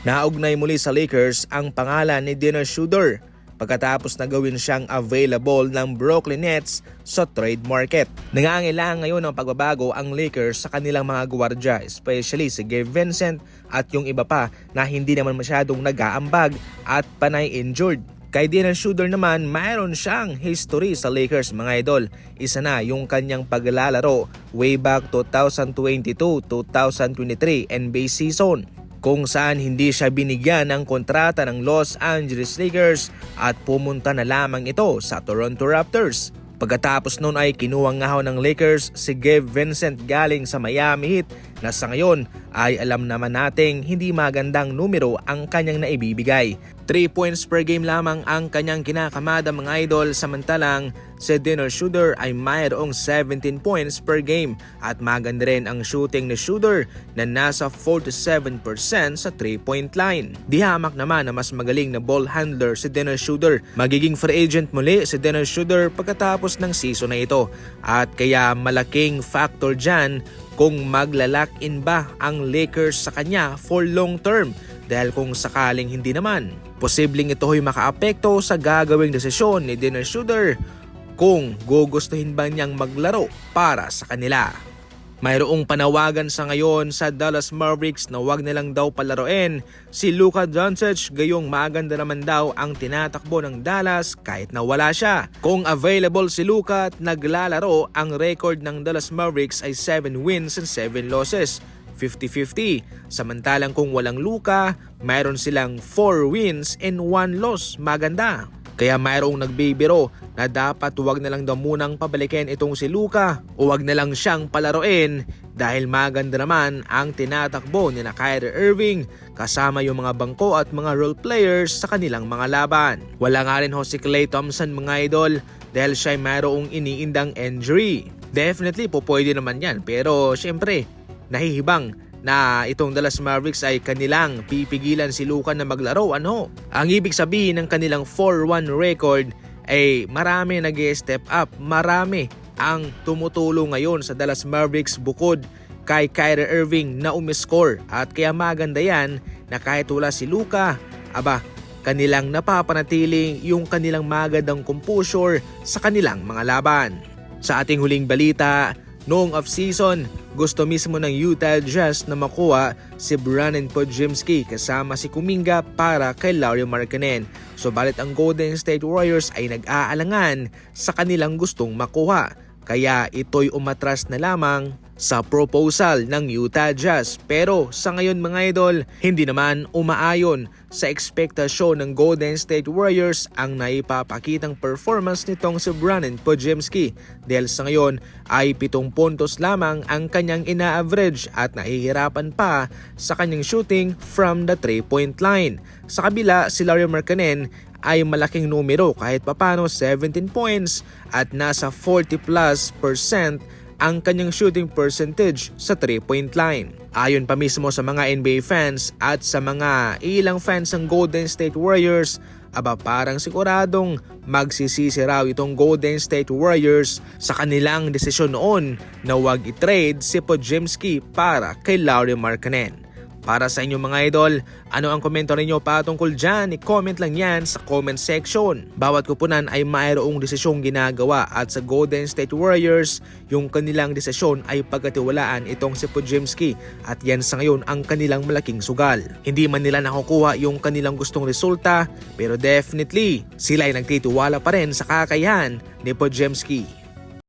Naugnay muli sa Lakers ang pangalan ni Dennis Schroeder pagkatapos na gawin siyang available ng Brooklyn Nets sa trade market. Nangangailangan ngayon ng pagbabago ang Lakers sa kanilang mga gwardya, especially si Gabe Vincent at yung iba pa na hindi naman masyadong nag-aambag at panay injured. Kay Dennis Schroeder naman, mayroon siyang history sa Lakers mga idol. Isa na yung kanyang paglalaro way back 2022-2023 NBA season kung saan hindi siya binigyan ng kontrata ng Los Angeles Lakers at pumunta na lamang ito sa Toronto Raptors. Pagkatapos noon ay kinuha nga ho ng Lakers si Gabe Vincent galing sa Miami Heat na sa ngayon ay alam naman nating hindi magandang numero ang kanyang naibibigay. 3 points per game lamang ang kanyang kinakamada mga idol samantalang si Dennis Schroeder ay mayroong 17 points per game at maganda rin ang shooting ni Schroeder na nasa 47% sa 3-point line. Di hamak naman na mas magaling na ball handler si Dennis Schroeder. Magiging free agent muli si Dennis Schroeder pagkatapos ng season na ito at kaya malaking factor dyan kung maglalak-in ba ang Lakers sa kanya for long term dahil kung sakaling hindi naman, posibleng ito ay makaapekto sa gagawing desisyon ni Dennis Schroeder kung gugustuhin ba niyang maglaro para sa kanila. Mayroong panawagan sa ngayon sa Dallas Mavericks na wag nilang daw palaruin si Luka Doncic gayong maganda naman daw ang tinatakbo ng Dallas kahit na wala siya. Kung available si Luka at naglalaro, ang record ng Dallas Mavericks ay 7 wins and 7 losses. 50-50. Samantalang kung walang Luka, mayroon silang 4 wins and 1 loss. Maganda. Kaya mayroong nagbibiro na dapat huwag na lang daw munang pabalikin itong si Luka o huwag na lang siyang palaruin dahil maganda naman ang tinatakbo ni na Kyrie Irving kasama yung mga bangko at mga role players sa kanilang mga laban. Wala nga rin ho si Klay Thompson mga idol dahil siya ay mayroong iniindang injury. Definitely po pwede naman yan pero syempre nahihibang na itong Dallas Mavericks ay kanilang pipigilan si Luka na maglaro ano. Ang ibig sabihin ng kanilang 4-1 record ay marami nag step up, marami ang tumutulong ngayon sa Dallas Mavericks bukod kay Kyrie Irving na umiscore at kaya maganda yan na kahit wala si Luka, aba kanilang napapanatili yung kanilang magandang composure sa kanilang mga laban. Sa ating huling balita, noong off-season, gusto mismo ng Utah Jazz na makuha si Brandon Podziemski kasama si Kuminga para kay Lauri Markkanen. Subalit ang Golden State Warriors ay nag-aalangan sa kanilang gustong makuha. Kaya ito'y umatras na lamang sa proposal ng Utah Jazz. Pero sa ngayon mga idol, hindi naman umaayon sa ekspektasyon ng Golden State Warriors ang naipapakitang performance nitong si Brandon Podziemski dahil sa ngayon ay 7 puntos lamang ang kanyang ina-average at nahihirapan pa sa kanyang shooting from the 3-point line. Sa kabila, si Larry Markkanen ay malaking numero kahit papano 17 points at nasa 40 plus percent ang kanyang shooting percentage sa 3-point line. Ayon pa mismo sa mga NBA fans at sa mga ilang fans ng Golden State Warriors, aba parang siguradong magsisisi raw itong Golden State Warriors sa kanilang desisyon noon na wag i-trade si Podziemski para kay Lauri Markkanen. Para sa inyo mga idol, ano ang komento ninyo patungkol dyan? I-comment lang yan sa comment section. Bawat kupunan ay mayroong desisyong ginagawa at sa Golden State Warriors, yung kanilang desisyon ay pagkatiwalaan itong si Podziemski at yan sa ngayon ang kanilang malaking sugal. Hindi man nila nakukuha yung kanilang gustong resulta pero definitely sila ay nagtitiwala pa rin sa kakayahan ni Podziemski.